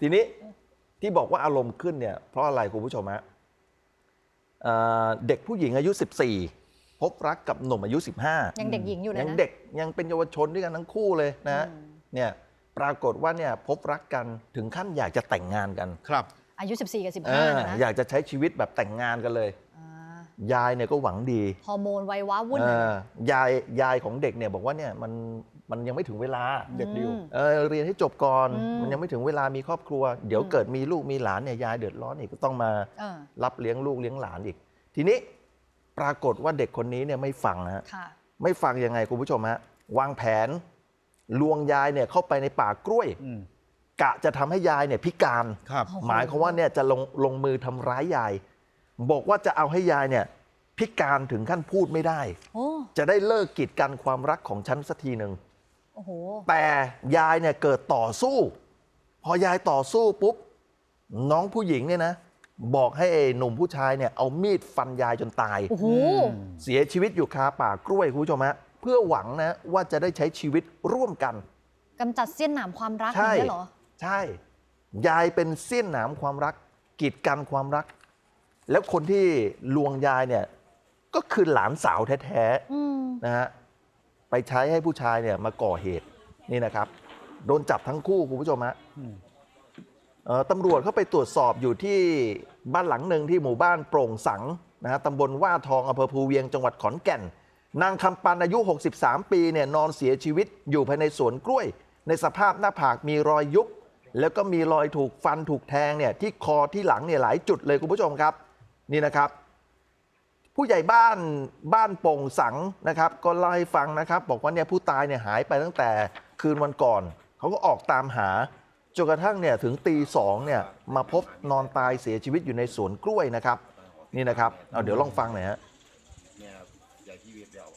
ทีนี้ที่บอกว่าอารมณ์ขึ้นเนี่ยเพราะอะไรคุณผู้ชมฮะเอ่อเด็กผู้หญิงอายุ 14 พบรักกับหนุ่มอายุ 15 ยังเด็กหญิงอยู่เลยยังนะเด็กยังเป็นเยาวชนด้วยกันทั้งคู่เลยนะฮะอืม เนี่ยปรากฏว่าเนี่ยพบรักกันถึงขั้นอยากจะแต่งงานกันครับ อายุ 14 กับ เออ15นะอยากจะใช้ชีวิตแบบแต่งงานกันเลย อ่ายายเนี่ยก็หวังดีฮอร์โมนวัยว้าวุ่นเอเลยอนะยายยายของเด็กเนี่ยบอกว่าเนี่ยมัน มันยังไม่ถึงเวลาเด็กดิวอืมเออเรียนให้จบก่อน อืมมันยังไม่ถึงเวลามีครอบครัว เดี๋ยวอืมเกิดมีลูกมีหลานเนี่ยยายเดือดร้อนอีกก็ต้องมาเออ รับเลี้ยงลูกเลี้ยงหลานอีก ทีนี้ปรากฏว่าเด็กคนนี้เนี่ยไม่ฟังนะฮะ ค่ะ ไม่ฟังยังไงคุณผู้ชมฮะวางแผน ลวงยายเนี่ยเข้าไปในป่ากล้วย อืมกะจะทำให้ยายเนี่ยพิการ ครับ โอ้โหมายความว่าเนี่ยจะลงลงมือทำร้ายยาย บอกว่าจะเอาให้ยายเนี่ยพิการถึงขั้นพูดไม่ได้ โอ้ จะได้เลิกกีดกันความรักของฉันสักทีหนึ่งโอ้โหแต่ยายเนี่ยเกิดต่อสู้ พอยายต่อสู้ปุ๊บ น้องผู้หญิงเนี่ยนะ บอกให้ไอ้หนุ่มผู้ชายเนี่ยเอามีดฟันยายจนตาย โอ้โหเสียชีวิตอยู่คาป่ากล้วยคุณผู้ชมฮะเพื่อหวังนะว่าจะได้ใช้ชีวิตร่วมกันกำจัดเสี้ยนหนามความรักอใช่ย่างนี้ยเหรอ ใช่ ยายเป็นเสี้ยนหนามความรัก กีดกันความรัก แล้วคนที่ลวงยายเนี่ย ก็คือหลานสาวแท้อืม ๆนะฮะ ไปใช้ให้ผู้ชายเนี่ยมาก่อเหตุนี่นะครับ โดนจับทั้งคู่คุณผู้ชมฮะอืมเอ่อตำรวจเข้าไปตรวจสอบอยู่ที่บ้านหลังหนึ่งที่หมู่บ้านโปร่งสังนะฮะตำบลว่าทองอำเภอภูเวียงจังหวัดขอนแก่น นางคำปันอายุ 63 ปีเนี่ยนอนเสียชีวิตอยู่ภายในสวนกล้วย ในสภาพหน้าผากมีรอยยุบแล้วก็มีรอยถูกฟันถูกแทงเนี่ยที่คอที่หลังเนี่ยหลายจุดเลยคุณผู้ชมครับ นี่นะครับ ผู้ใหญ่บ้านบ้านโป่งสังนะครับ ก็เล่าให้ฟังนะครับ บอกว่าเนี่ยผู้ตายเนี่ยหายไปตั้งแต่คืนวันก่อน เขาก็ออกตามหาจนกระทั่งเนี่ยถึงตีสองเนี่ยมาพบนอนตายเสียชีวิตอยู่ในสวนกล้วยนะครับ นี่นะครับเอาเดี๋ยวลองฟังหน่อยฮะเนี่ยครับยายชีวิตเดียว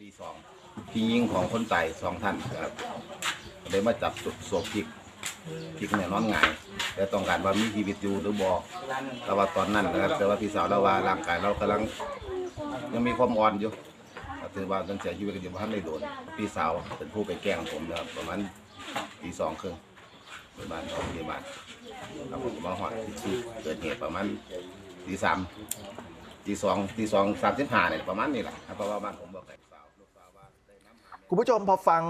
ตีสองพี่ยิงของคนตายสองท่านครับเลยมาจับศพศพพลิก พลิกเนี่ยนอนหงายแต่ต้องการว่ามีชีวิตอยู่หรือบอกแต่ว่าตอนนั้นนะครับแต่ว่าพี่สาวเราว่าร่างกายเรากำลังยังมีความอ่อนอยู่ก็ถือว่าตั้งแต่ชีวิตกันอยู่บ้านในโดนพี่สาวเป็นผู้ไปแกล้งผมนะครับประมาณตีสองครึ่งไปบ้านของที่บ้านครับผมมาหอดที่เกิดเหตุประมาณตีสามตีสองตีสองสามสิบห้าเนี่ยประมาณนี้แหละครับเพราะว่าบ้านผมบอกแต่ คุณผู้ชมพอฟัง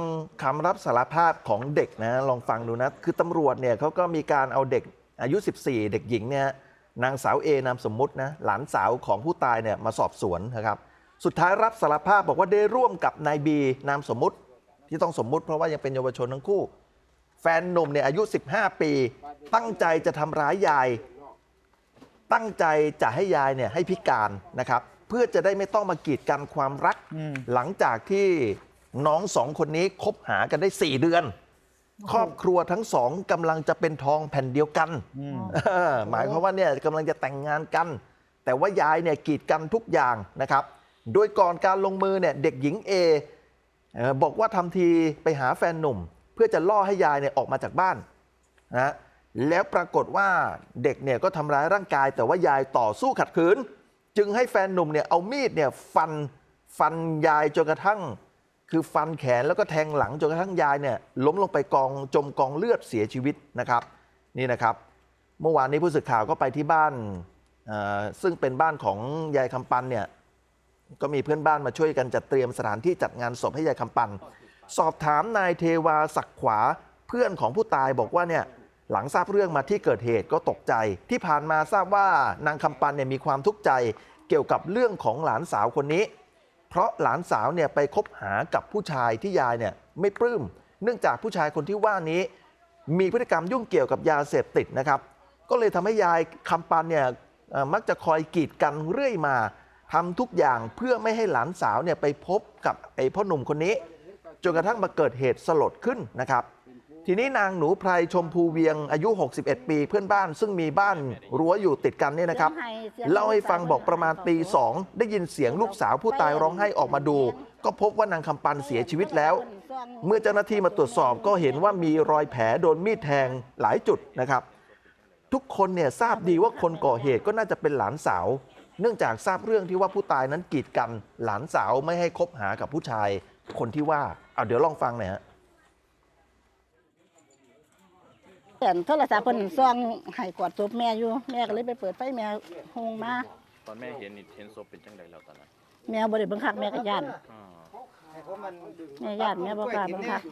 คำรับสารภาพของเด็กนะลองฟังดูนะ คือตำรวจเนี่ยเขาก็มีการเอาเด็กอายุ 14 เด็กหญิงเนี่ยนางสาวเอนามสมมุตินะหลานสาวของผู้ตายเนี่ยมาสอบสวนนะครับ สุดท้ายรับสารภาพบอกว่าได้ร่วมกับนายบีนามสมมุติที่ต้องสมมุติเพราะว่ายังเป็นเยาวชนทั้งคู่ แฟนหนุ่มเนี่ยอายุ 15 ปี ตั้งใจจะทำร้ายยาย ตั้งใจจะให้ยายเนี่ยให้พิการนะครับ เพื่อจะได้ไม่ต้องมากีดกันความรักอืมหลังจากที่ น้องสองคนนี้คบหากันได้ 4 เดือน ครอบครัวทั้งสองกำลังจะเป็นทองแผ่นเดียวกันอืมเออหมายความว่าเนี่ยกำลังจะแต่งงานกัน แต่ว่ายายเนี่ยกีดกันทุกอย่างนะครับ โดยก่อนการลงมือเนี่ยเด็กหญิงเอเอ่อบอกว่าทำทีไปหาแฟนหนุ่ม เพื่อจะล่อให้ยายเนี่ยออกมาจากบ้านนะแล้วปรากฏว่าเด็กเนี่ยก็ทำร้ายร่างกาย แต่ว่ายายต่อสู้ขัดขืน จึงให้แฟนหนุ่มเนี่ยเอามีดเนี่ยฟันฟันยายจนกระทั่ง คือฟันแขนแล้วก็แทงหลังจนกระทั่งยายเนี่ยล้มลงไปกองจมกองเลือดเสียชีวิตนะครับ นี่นะครับ เมื่อวานนี้ผู้สื่อข่าวก็ไปที่บ้านอ่อซึ่งเป็นบ้านของยายคำปันเนี่ยก็มีเพื่อนบ้านมาช่วยกันจัดเตรียมสถานที่จัดงานศพให้ยายคำปัน สอบถามนายเทวาศักข์ขวาเพื่อนของผู้ตายบอกว่าเนี่ยหลังทราบเรื่องมาที่เกิดเหตุก็ตกใจ ที่ผ่านมาทราบว่านางคำปันเนี่ยมีความทุกข์ใจเกี่ยวกับเรื่องของหลานสาวคนนี้ เพราะหลานสาวเนี่ยไปคบหากับผู้ชายที่ยายเนี่ยไม่ปลื้ม เนื่องจากผู้ชายคนที่ว่านี้ มีพฤติกรรมยุ่งเกี่ยวกับยาเสพติดนะครับ ก็เลยทำให้ยายคำปันเนี่ยมักจะคอยกีดกันเรื่อยมาทำทุกอย่างเพื่อไม่ให้หลานสาวเนี่ยไปพบกับไอ้พ่อหนุ่มคนนี้ จนกระทั่งมาเกิดเหตุสลดขึ้นนะครับ ทีนี้นางหนูไพรชมพูเวียงอายุ 61 ปีเพื่อนบ้าน ซึ่งมีบ้านรั้วอยู่ติดกันเนี่ยนะครับเล่าให้ฟังบอกประมาณตีสองได้ยินเสียงลูกสาวผู้ตายร้องไห้ออกมาดู ก็พบว่านางคำปันเสียชีวิตแล้ว เมื่อเจ้าหน้าที่มาตรวจสอบก็เห็นว่ามีรอยแผลโดนมีดแทงหลายจุดนะครับ ทุกคนเนี่ยทราบดีว่าคนก่อเหตุก็น่าจะเป็นหลานสาว เนื่องจากทราบเรื่องที่ว่าผู้ตายนั้นกีดกันหลานสาวไม่ให้คบหากับผู้ชาย คนที่ว่าเอาเดี๋ยวลองฟังหน่อยฮะ แต่โทรศัพท์เพิ่นซ่องให้กอดศพแม่อยู่แม่ก็เลยไปเปิดไฟแม่โฮงมาตอนแม่เห็นนี่เห็นศพเป็นจังไดแล้วตอนนั้นแม่บ่ได้เบิ่งคักแม่ก็ย่านอ่าแม่ย่านแม่บ่กล้าเบิ่งคัก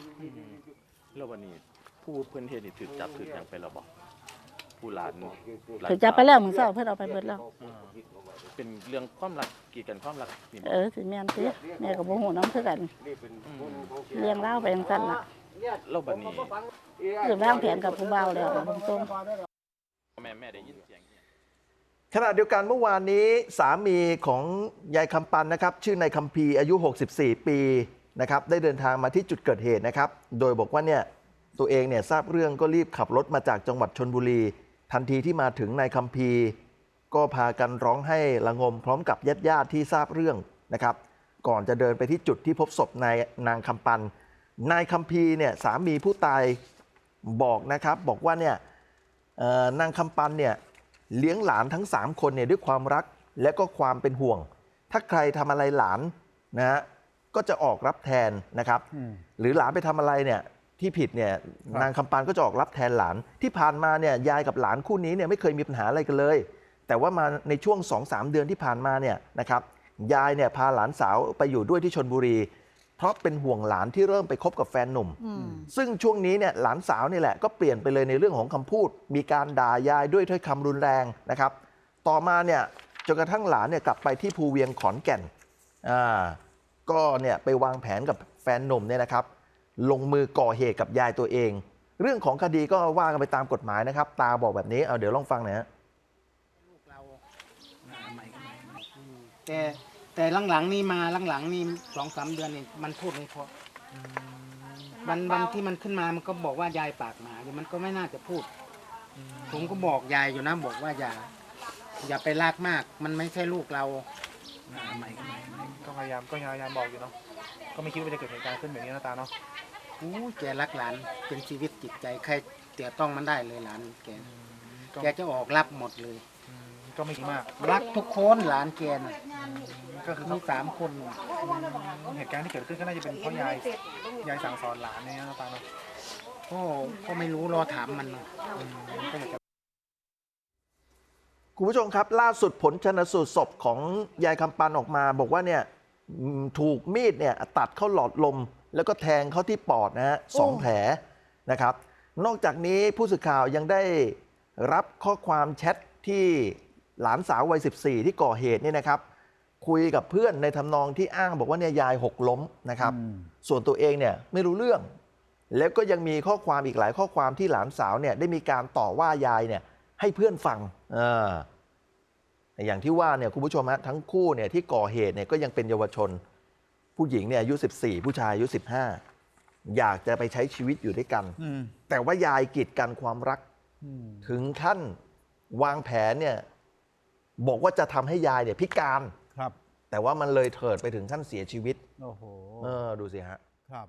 แล้ววันนี้ผู้เพื่อนเฮ็ดนี่ถูกจับถูกหยังไปแล้วบ่ผู้หลานหลานถึงจับไปแล้วมื้อเช้าเพิ่นเอาไปเบิดแล้ว อ่าเป็นเรื่องความรักกีดกันความรักนี่บ่เออสิแม่นติแม่ก็บ่ฮู้นำคือกันอืม เลี้ยงเล่าวไปจังซั่นล่ะ แล้วบัดนี้คือวางแผนกับผู้บ่าวแล้วนะเบิ่งตรงแม่แม่ได้ยินเสียงเนี่ยขณะเดียวกันเมื่อวานนี้สามีของยายคำปันนะครับ ชื่อนายคำพีร์อายุ 64 ปีนะครับ ได้เดินทางมาที่จุดเกิดเหตุนะครับ โดยบอกว่าเนี่ยตัวเองเนี่ยทราบเรื่องก็รีบขับรถมาจากจังหวัดชนบุรี ทันทีที่มาถึงนายคำพีร์ก็พากันร้องให้ระงมพร้อมกับญาติญาติๆที่ทราบเรื่องนะครับ ก่อนจะเดินไปที่จุดที่พบศพนายนางคำปัน นายคำพีร์เนี่ยสามีผู้ตายบอกนะครับ บอกว่าเนี่ยเอ่อนางคำปันเนี่ยเลี้ยงหลานทั้ง 3 คนเนี่ยด้วยความรักและก็ความเป็นห่วง ถ้าใครทำอะไรหลานนะฮะก็จะออกรับแทนนะครับ หรือหลานไปทำอะไรเนี่ยที่ผิดเนี่ยนางคำปันก็จะออกรับแทนหลาน ที่ผ่านมาเนี่ยยายกับหลานคู่นี้เนี่ยไม่เคยมีปัญหาอะไรกันเลย แต่ว่ามาในช่วง 2-3 เดือนที่ผ่านมาเนี่ยนะครับยายเนี่ยพาหลานสาวไปอยู่ด้วยที่ชนบุรี เพราะเป็นห่วงหลานที่เริ่มไปคบกับแฟนหนุ่มอืมซึ่งช่วงนี้เนี่ยหลานสาวนี่แหละก็เปลี่ยนไปเลยในเรื่องของคำพูด มีการด่ายายด้วยถ้อยคำรุนแรงนะครับ ต่อมาเนี่ยจนกระทั่งหลานเนี่ยกลับไปที่ภูเวียงขอนแก่นอ่าก็เนี่ยไปวางแผนกับแฟนหนุ่มเนี่ยนะครับ ลงมือก่อเหตุกับยายตัวเอง เรื่องของคดีก็ว่ากันไปตามกฎหมายนะครับ ตาบอกแบบนี้เอาเดี๋ยวลองฟังหน่อยฮะเราแต่ แต่หลังๆนี่มาหลังๆนี่สองสามเดือนนี่มันพูดไม่เพราะวันวันที่มันขึ้นมามันก็บอกว่ายายปากหมาอยู่มันก็ไม่น่าจะพูด ผมก็บอกยายอยู่นะบอกว่าอย่า อย่าไปลากมาก มันไม่ใช่ลูกเราไม่ไม่ไม่ก็พยายามก็พยายามบอกอยู่เนาะก็ไม่คิดว่าจะเกิดเหตุการณ์ขึ้นแบบนี้นะตาเนาะอู้แกรักหลานเป็นชีวิตจิตใจใครเตี่ยต้องมันได้เลยหลานแกก็แกจะออกรับหมดเลยอืมก็ไม่คิดมากรักทุกคนหลานแกนะ ก็คือมีเขาสามคนเหตุการณ์ที่เกิดขึ้นก็น่าจะเป็นเพราะยายยายสั่งสอนหลานเนี่ยนะตาเนาะก็ก็ไม่รู้รอถามมันอืมก็อยากจะ คุณผู้ชมครับ ล่าสุดผลชนสูตรศพของยายคำปันออกมา บอกว่าเนี่ยอืมถูกมีดเนี่ยตัดเข้าหลอดลม แล้วก็แทงเข้าที่ปอดนะฮะสองแผลนะครับ นอกจากนี้ผู้สื่อข่าวยังได้รับข้อความแชทที่หลานสาววัย 14 ที่ก่อเหตุเนี่ยนะครับ คุยกับเพื่อนในทำนองที่อ้างบอกว่าเนี่ยยายหกล้มนะครับ ส่วนตัวเองเนี่ยไม่รู้เรื่อง แล้วก็ยังมีข้อความอีกหลายข้อความที่หลานสาวเนี่ยได้มีการต่อว่ายายเนี่ยให้เพื่อนฟังอ่าอย่างที่ว่าเนี่ยคุณผู้ชมฮะทั้งคู่เนี่ยที่ก่อเหตุเนี่ยก็ยังเป็นเยาวชน ผู้หญิงเนี่ยอายุ 14 ผู้ชายอายุ 15 อยากจะไปใช้ชีวิตอยู่ด้วยกัน แต่ว่ายายกีดกันความรัก ถึงขั้นวางแผนเนี่ยบอกว่าจะทำให้ยายเนี่ยพิการครับ แต่ว่ามันเลยเถิดไปถึงขั้นเสียชีวิตโอ้โหเออดูสิฮะ ครับ